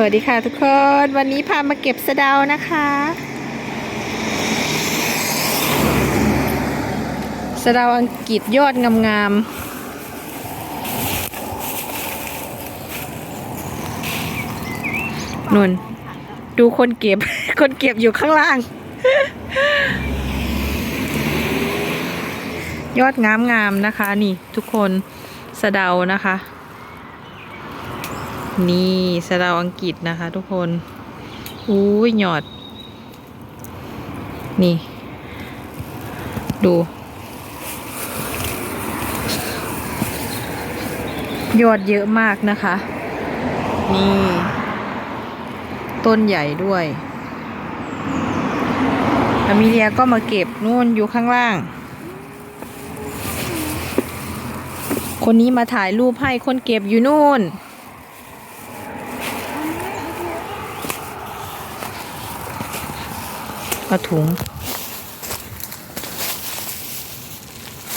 สวัสดีค่ะทุกคนวันนี้พามาเก็บสะเดานะคะ สะเดาอังกฤษยอดงามๆนุ่น ดูคนเก็บ คนเก็บอยู่ข้างล่าง ยอดงามๆนะคะ นี่ทุกคนสะเดานะคะ นี่สะเดาอังกฤษนะคะ ทุกคนอุ้ยหยอด นี่ ดู ยอดเยอะมากนะคะ นี่ ต้นใหญ่ด้วยอามิเลียก็มาเก็บนู่นอยู่ข้างล่าง คนนี้มาถ่ายรูปให้คนเก็บอยู่นู่น เอาถุง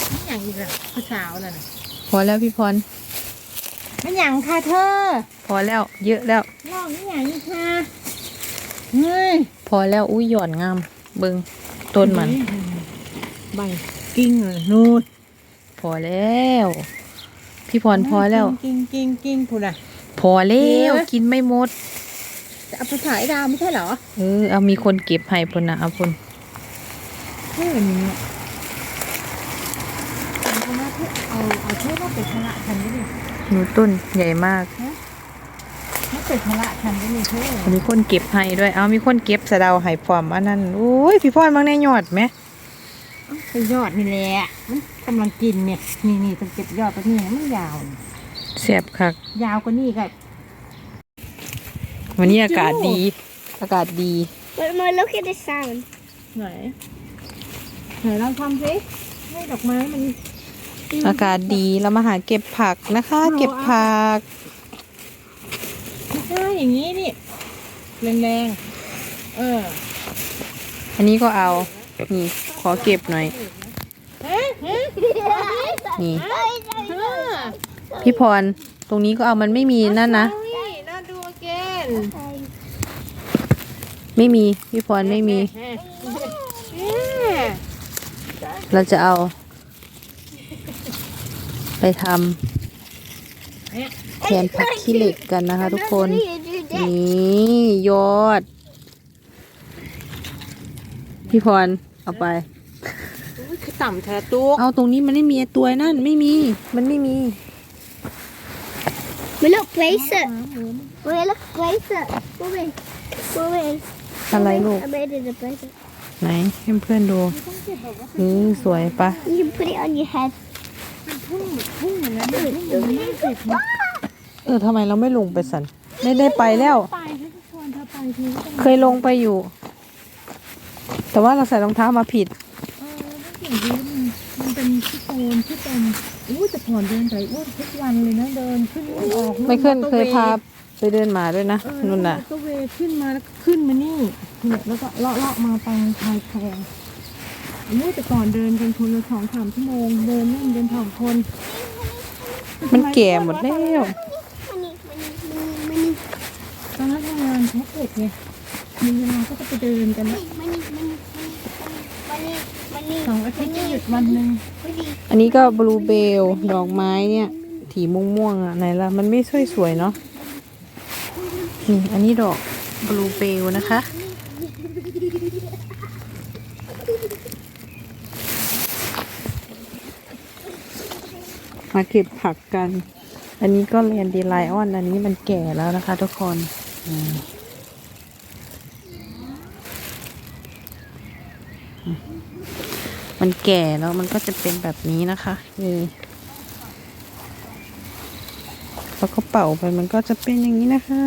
ไม่อย่างอีกอะภาษาวน่ะนะพอแล้วพี่พรไม่อย่างค่ะเธอ พอแล้ว เยอะแล้วลองไม่อย่างอีกค่ะเฮ้ยพอแล้วอุ้ยหย่อนงามเบิงต้นมัน ใบกิ้งเลยนู่นพอแล้ว พี่พรพอแล้ว กิ้งกิ้งกิ้งพูดอะพอแล้วเยอะกินไม่หมดจะ เอาภาษาไอ้ดาวไม่ใช่เหรอเออเอามีคนเก็บให้พนนะเอาพนเฮ้ยนี่เนี่ยเอาคณะเพื่อเอาเอาเพื่อว่าเป็นคณะฉันได้ดิหนูต้นใหญ่มากไม่เป็นคณะฉันได้ดิเธอมีคนเก็บให้ด้วย เอามีคนเก็บสะเดาให้พร้อมอันนั้นโอ้ยพี่พรบางในหยอดไหมไปยอดนี่แหละมันกำลังกินเนี่ยนี่นี่ต้องเก็บยอดไปนี่มันยาวนี่เสียบคักยาวกว่านี่ก็ วันนี้อากาศดี อากาศดี But Mom, look at the sound. ไหน ไหนลองทำสิให้ดอกไม้มัน อากาศดีเรามาหาเก็บผักนะคะ เก็บผัก ไม่ใช่อย่างนี้นี่แรงๆเอออันนี้ก็เอา นี่ขอเก็บหน่อย ฮะฮะนี่ ฮะพี่พร ตรงนี้ก็เอามันไม่มีนั่นนะเฮ้ยน่าดูเกน ไม่มี พี่พรไม่มี เราจะเอา ไปทำแทนผักขี้เหล็กกันนะคะทุกคน นี่ยอด พี่พรเอาไปคือต่ำแท้ตุ๊กเอาตรงนี้มันไม่มีไอ้ตัวนั่นไม่มี มันไม่มี We look, place it. We look, place it. Move in. Move in. อะไรลูก I made it a place it. ไหนให้เพื่อนๆดูนี่สวยปะ You can put it on your head. เออทำไมเราไม่ลงไปสันได้ได้ไปแล้ว ไปให้ทุกคนเธอไปทีก็ต้องเคยลงไปอยู่ แต่ว่าเราใส่รองเท้ามาผิด เออไม่เก่งดีมันมันเป็นที่โคนที่เป็นอู้แต่ผ่อนเดินไปอ้วนทุกวันเลยนะเดินขึ้นออกไม่เคยมอตอเคยวพา ไปเดินหมาด้วยนะเออนุ่นน่ะมอเตอร์เวย์ขึ้นมาแล้วก็ขึ้นมานี่เนี่ยแล้วก็เลาะเลาะมาไปชายแคงอู้แต่ก่อนเดินกันคนละสองสามชั่วโมงเดินเล่นกันสองคน มันแก่หมดแล้ว Money, money, money, money. ตอนนั้นทำงานแพ็กเกจไงมีเวลาก็จะไปเดินกันนะ Money, money, money, money, สองอาทิตย์จะหยุดวันหนึ่ง money. อันนี้ก็บลูเบลดอกไม้เนี่ยถีม่วงม่วงๆอะไหนล่ะมันไม่สวยสวยๆเนาะ นี่อันนี้ดอกบลูเบลนะคะ มาเก็บผักกัน อันนี้ก็เรียนดีไลออน อันนี้มันแก่แล้วนะคะทุกคนมมันแก่แล้วมันก็จะเป็นแบบนี้นะคะนี่แล้วก็เป่าไปมันก็จะเป็นอย่างนี้นะคะ